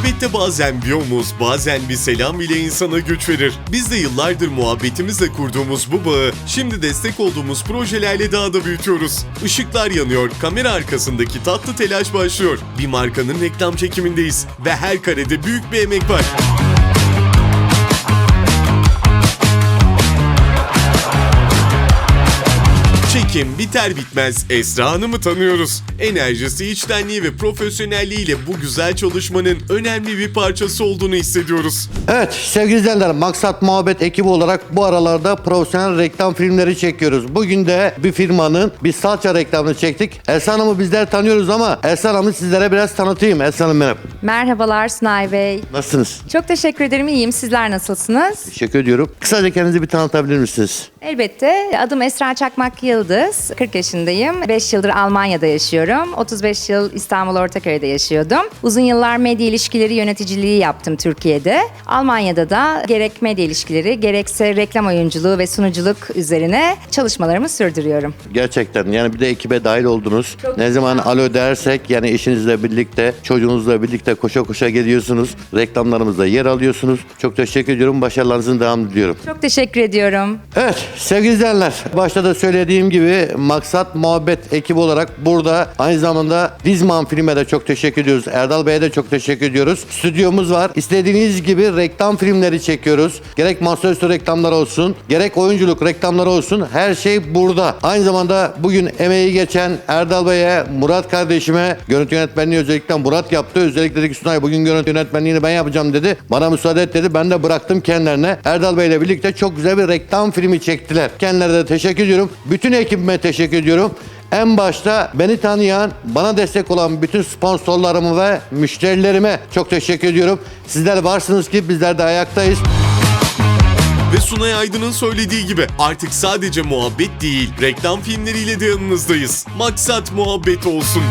Muhabbette bazen bir omuz, bazen bir selam bile insana güç verir. Biz de yıllardır muhabbetimizle kurduğumuz bu bağı şimdi destek olduğumuz projelerle daha da büyütüyoruz. Işıklar yanıyor, kamera arkasındaki tatlı telaş başlıyor. Bir markanın reklam çekimindeyiz ve her karede büyük bir emek var. Çekim biter bitmez Esra Hanım'ı tanıyoruz. Enerjisi, içtenliği ve profesyonelliğiyle bu güzel çalışmanın önemli bir parçası olduğunu hissediyoruz. Evet sevgili izleyenler Maksat Muhabbet ekibi olarak bu aralarda profesyonel reklam filmleri çekiyoruz. Bugün de bir firmanın bir salça reklamını çektik. Esra Hanım'ı bizler tanıyoruz ama Esra Hanım'ı sizlere biraz tanıtayım. Esra Hanım merhaba. Merhabalar Sunay Bey. Nasılsınız? Çok teşekkür ederim. İyiyim. Sizler nasılsınız? Teşekkür ediyorum. Kısaca kendinizi bir tanıtabilir misiniz? Elbette. Adım Esra Çakmak Yıldız. 40 yaşındayım. 5 yıldır Almanya'da yaşıyorum. 35 yıl İstanbul Ortaköy'de yaşıyordum. Uzun yıllar medya ilişkileri yöneticiliği yaptım Türkiye'de. Almanya'da da gerek medya ilişkileri gerekse reklam oyunculuğu ve sunuculuk üzerine çalışmalarımı sürdürüyorum. Gerçekten yani bir de ekibe dahil oldunuz. Çok ne zaman güzel. alo dersek yani eşinizle birlikte, çocuğunuzla birlikte koşa koşa geliyorsunuz. Reklamlarımızda yer alıyorsunuz. Çok teşekkür ediyorum. Başarılarınızın devamını diliyorum. Çok teşekkür ediyorum. Evet sevgili izleyenler başta da söylediğim gibi Maksat Muhabbet ekibi olarak burada aynı zamanda Dizman filme de çok teşekkür ediyoruz. Erdal Bey'e de çok teşekkür ediyoruz. Stüdyomuz var. İstediğiniz gibi reklam filmleri çekiyoruz. Gerek masaüstü reklamlar olsun, gerek oyunculuk reklamları olsun. Her şey burada. Aynı zamanda bugün emeği geçen Erdal Bey'e, Murat kardeşime görüntü yönetmenliği özellikle Murat yaptı. Özellikle dedi ki Sunay bugün görüntü yönetmenliğini ben yapacağım dedi. Bana müsaade et dedi. Ben de bıraktım kendilerine. Erdal Bey ile birlikte çok güzel bir reklam filmi çektiler. Kendilerine de teşekkür ediyorum. Bütün ekibime teşekkür ediyorum. En başta beni tanıyan, bana destek olan bütün sponsorlarımı ve müşterilerime çok teşekkür ediyorum. Sizler varsınız ki bizler de ayaktayız. Ve Sunay Aydın'ın söylediği gibi artık sadece muhabbet değil, reklam filmleriyle de yanınızdayız. Maksat muhabbet olsun.